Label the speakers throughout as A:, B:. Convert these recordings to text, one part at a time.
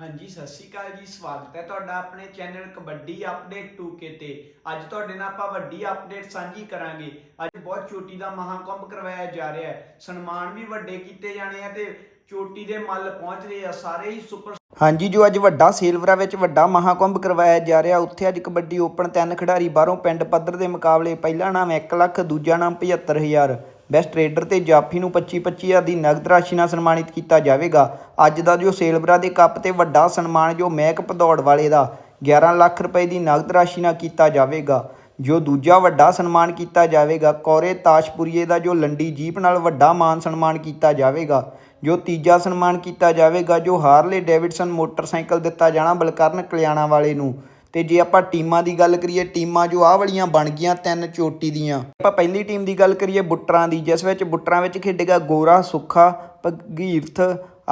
A: ਹਾਂਜੀ, ਸਤਿ ਸ਼੍ਰੀ ਅਕਾਲ ਜੀ, ਸਵਾਗਤ ਹੈ ਤੁਹਾਡਾ ਆਪਣੇ ਚੈਨਲ ਕਬੱਡੀ ਅਪਡੇਟ 2K ਤੇ। ਅੱਜ ਤੁਹਾਡੇ ਨਾਲ ਆਪਾਂ ਵੱਡੀ ਅਪਡੇਟ ਸਾਂਝੀ ਕਰਾਂਗੇ। ਅੱਜ ਬਹੁਤ ਚੋਟੀ ਦਾ ਮਹਾਕੁੰਭ ਕਰਵਾਇਆ ਜਾ ਰਿਹਾ ਹੈ। ਸਨਮਾਨ ਵੀ ਵੱਡੇ ਕੀਤੇ ਜਾਣੇ ਆ ਤੇ ਚੋਟੀ ਦੇ ਮੱਲ ਪਹੁੰਚ ਰਹੇ ਆ ਸਾਰੇ ਹੀ ਸੁਪਰ
B: ਹਾਂਜੀ, ਜੋ ਅੱਜ ਵੱਡਾ ਸੇਲਵਰਾ ਵਿੱਚ ਵੱਡਾ ਮਹਾਕੁੰਭ ਕਰਵਾਇਆ ਜਾ ਰਿਹਾ, ਉੱਥੇ ਅੱਜ ਕਬੱਡੀ ਓਪਨ ਤਿੰਨ ਖਿਡਾਰੀ ਬਾਹਰੋਂ ਪਿੰਡ ਪੱਧਰ ਦੇ ਮੁਕਾਬਲੇ, ਪਹਿਲਾ ਨਾਮ 1 ਲੱਖ, ਦੂਜਾ ਨਾਮ 75000 ਬੈਸਟ ਰੇਡਰ ਤੇ ਜਾਫੀ ਨੂੰ 25 25000 ਦੀ ਨਗਦ ਰਾਸ਼ੀ ਨਾਲ ਸਨਮਾਨਿਤ ਕੀਤਾ ਜਾਵੇਗਾ। ਅੱਜ ਦਾ ਜੋ ਸੇਲਵਰਾ ਦੇ ਕੱਪ ਤੇ ਵੱਡਾ ਸਨਮਾਨ ਜੋ ਮਹਿਕ ਭਦੌੜ ਵਾਲੇ ਦਾ 11 ਲੱਖ ਰੁਪਏ ਦੀ ਨਗਦ ਰਾਸ਼ੀ ਨਾਲ ਕੀਤਾ ਜਾਵੇਗਾ। ਜੋ ਦੂਜਾ ਵੱਡਾ ਸਨਮਾਨ ਕੀਤਾ ਜਾਵੇਗਾ, ਕੋਰੇ ਤਾਸ਼ਪੁਰੀਏ ਦਾ ਜੋ ਲੰਡੀ ਜੀਪ ਨਾਲ ਵੱਡਾ ਮਾਨ ਸਨਮਾਨ ਕੀਤਾ ਜਾਵੇਗਾ। ਜੋ ਤੀਜਾ ਸਨਮਾਨ ਕੀਤਾ ਜਾਵੇਗਾ, ਜੋ ਹਾਰਲੇ ਡੇਵਿਡਸਨ ਮੋਟਰਸਾਈਕਲ ਦਿੱਤਾ ਜਾਣਾ ਬਲਕਰਨ ਕਲਿਆਣਾ ਵਾਲੇ ਨੂੰ। ਅਤੇ ਜੇ ਆਪਾਂ ਟੀਮਾਂ ਦੀ ਗੱਲ ਕਰੀਏ, ਟੀਮਾਂ ਜੋ ਆਹ ਵਾਲੀਆਂ ਬਣ ਗਈਆਂ ਤਿੰਨ ਚੋਟੀ ਦੀਆਂ। ਆਪਾਂ ਪਹਿਲੀ ਟੀਮ ਦੀ ਗੱਲ ਕਰੀਏ ਬੁੱਟਰਾਂ ਦੀ, ਜਿਸ ਵਿੱਚ ਬੁੱਟਰਾਂ ਵਿੱਚ ਖੇਡੇਗਾ ਗੋਰਾ, ਸੁੱਖਾ, ਭਗੀਰਥ,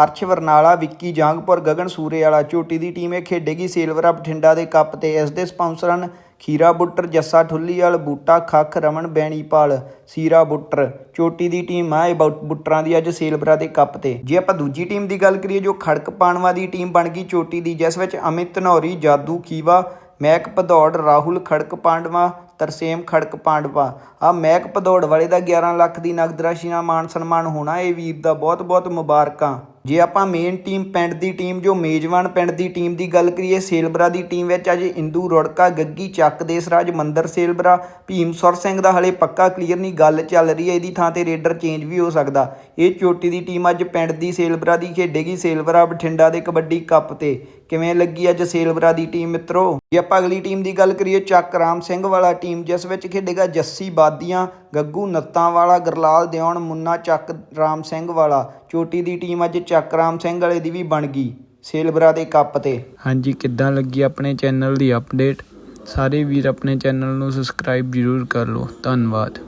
B: ਅਰਸ਼ ਵਰਨਾਲਾ, ਵਿੱਕੀ ਜਾਂਗਪੁਰ, ਗਗਨ ਸੂਰੇ ਵਾਲਾ ਚੋਟੀ ਦੀ ਟੀਮ ਇਹ ਖੇਡੇਗੀ ਸਿਲਵਰਾ, ਬਠਿੰਡਾ ਦੇ ਕੱਪ ਤੇ। ਇਸ ਦੇ ਸਪਾਂਸਰ ਹਨ ਖੀਰਾ ਬੁੱਟਰ, ਜੱਸਾ ਠੁੱਲੀਵਾਲ ਬੂਟਾ ਖੱਖ, ਰਮਨ ਬੈਣੀਪਾਲ, ਸੀਰਾ ਬੁੱਟਰ। ਚੋਟੀ ਦੀ ਟੀਮ ਆ, ਇਹ ਬੁੱਟਰਾਂ ਦੀ ਅੱਜ ਸਿਲਵਰਾ ਦੇ ਕੱਪ ਤੇ। ਜੇ ਆਪਾਂ ਦੂਜੀ ਟੀਮ ਦੀ ਗੱਲ ਕਰੀਏ, ਜੋ ਖੜਕ ਪਾਣਵਾ ਦੀ ਟੀਮ ਬਣ ਗਈ ਚੋਟੀ ਦੀ, ਜਿਸ ਵਿੱਚ ਅਮਿਤ ਧਨੌਰੀ ਜਾਦੂ ਖੀਵਾ, ਮਹਿਕ ਭਦੌੜ ਰਾਹੁਲ ਖੜਕ ਪਾਂਡਵਾ, ਤਰਸੇਮ ਖੜਕ ਪਾਂਡਵਾ। ਆ ਮਹਿਕ ਭਦੌੜ ਵਾਲੇ ਦਾ 11 ਲੱਖ ਦੀ ਨਗਦ ਰਾਸ਼ੀ ਨਾਲ ਮਾਨ ਸਨਮਾਨ ਹੋਣਾ, ਇਹ ਵੀਰ ਦਾ ਬਹੁਤ ਬਹੁਤ ਮੁਬਾਰਕਾਂ। ਜੇ ਆਪਾਂ ਮੇਨ ਟੀਮ ਪਿੰਡ ਦੀ ਟੀਮ ਜੋ ਮੇਜ਼ਬਾਨ ਪਿੰਡ ਦੀ ਟੀਮ ਦੀ ਗੱਲ ਕਰੀਏ, ਸੇਲਬਰਾ ਦੀ ਟੀਮ ਵਿੱਚ ਅੱਜ ਇੰਦੂ ਰੁੜਕਾ, ਗੱਗੀ ਚੱਕ ਦੇਸਰਾਜ, ਮੰਦਰ ਸੇਲਬਰਾ ਭੀਮਸਰ ਸਿੰਘ ਦਾ ਹਲੇ ਪੱਕਾ ਕਲੀਅਰ ਨਹੀਂ, ਗੱਲ ਚੱਲ ਰਹੀ ਹੈ, ਇਹਦੀ ਥਾਂ ਤੇ ਰੇਡਰ ਚੇਂਜ ਵੀ ਹੋ ਸਕਦਾ। ਇਹ ਚੋਟੀ ਦੀ ਟੀਮ ਅੱਜ ਪਿੰਡ ਦੀ ਸੇਲਬਰਾ ਦੀ ਖੇਡੇਗੀ, ਸੇਲਬਰਾ ਬਠਿੰਡਾ ਦੇ ਕਬੱਡੀ ਕੱਪ ਤੇ। ਕਿਵੇਂ ਲੱਗੀ ਅੱਜ ਸੇਲਬਰਾ ਦੀ ਟੀਮ ਮਿੱਤਰੋ? ਜੇ ਆਪਾਂ ਅਗਲੀ ਟੀਮ ਦੀ ਗੱਲ ਕਰੀਏ, ਚੱਕ ਰਾਮ ਸਿੰਘ ਵਾਲਾ ਟੀਮ, ਜਿਸ ਵਿੱਚ ਖੇਡੇਗਾ ਜੱਸੀ ਬਾਦੀਆਂ, ਗੱਗੂ ਨੱਤਾਂ ਵਾਲਾ, ਗਰਲਾਲ ਦਿਉਣ ਮੁੰਨਾ ਚੱਕ ਰਾਮ ਸਿੰਘ ਵਾਲਾ। ਚੋਟੀ ਦੀ ਟੀਮ ਅੱਜ ਚੱਕ ਰਾਮ ਸਿੰਘ ਵਾਲੇ ਦੀ ਵੀ ਬਣ ਗਈ ਸੇਲਬਰਾ ਦੇ ਕੱਪ ਤੇ।
C: ਹਾਂਜੀ, ਕਿੱਦਾਂ ਲੱਗੀ ਆਪਣੇ ਚੈਨਲ ਦੀ ਅਪਡੇਟ ਸਾਰੇ ਵੀਰ ਆਪਣੇ ਚੈਨਲ ਨੂੰ ਸਬਸਕ੍ਰਾਈਬ ਜ਼ਰੂਰ ਕਰ ਲਓ। ਧੰਨਵਾਦ।